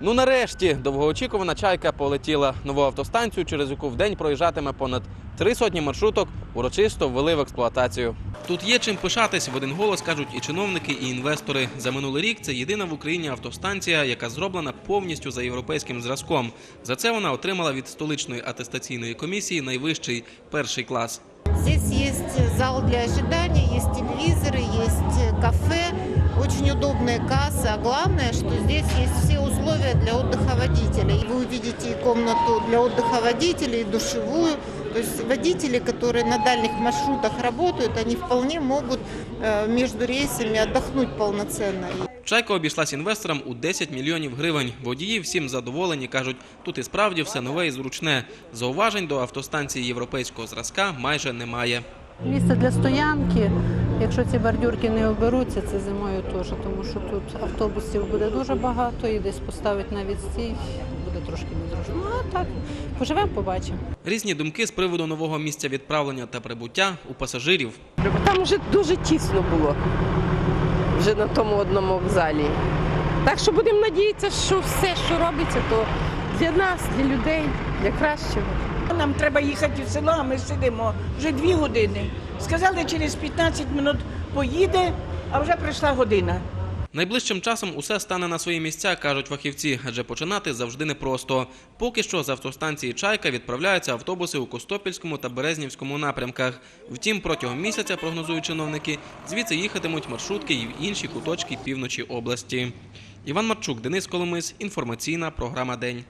Ну нарешті довгоочікувана чайка полетіла нову автостанцію, через яку в день проїжджатиме понад три сотні маршруток. Урочисто ввели в експлуатацію. Тут є чим пишатись. В один голос кажуть і чиновники, і інвестори. За минулий рік це єдина в Україні автостанція, яка зроблена повністю за європейським зразком. За це вона отримала від столичної атестаційної комісії найвищий перший клас. Здесь есть зал для ожидания, есть телевизоры, есть кафе, очень удобная касса. А главное, что здесь есть все условия для отдыха водителей. Вы увидите и комнату для отдыха водителей, и душевую. То есть водители, которые на дальних маршрутах работают, они вполне могут э, между рейсами отдохнуть полноценно. Чайка обійшлась інвесторам у 10 мільйонів гривень. Водії всім задоволені кажуть, тут і справді все нове і зручне. Зауважень до автостанції європейського зразка майже немає. Місце для стоянки, якщо ці бордюрки не оберуться, це зимою теж, тому що тут автобусів буде дуже багато і десь поставити на відстій буде трошки незручно. Ну а так, поживемо, побачимо. Різні думки з приводу нового місця відправлення та прибуття у пасажирів. Там вже дуже тісно було вже на тому одному вокзалі. Так що будемо надіятися, що все, що робиться, то для нас, для людей, для кращого. Нам треба їхати в село, а ми сидимо вже дві години. Сказали, через 15 минут поїде, а вже пройшла година. Найближчим часом усе стане на свої місця, кажуть фахівці, адже починати завжди непросто. Поки що з автостанції Чайка відправляються автобуси у Костопільському та Березнівському напрямках. Втім, протягом місяця, прогнозують чиновники, звідси їхатимуть маршрутки і в інші куточки півночі області. Іван Марчук, Денис Коломис, інформаційна програма День.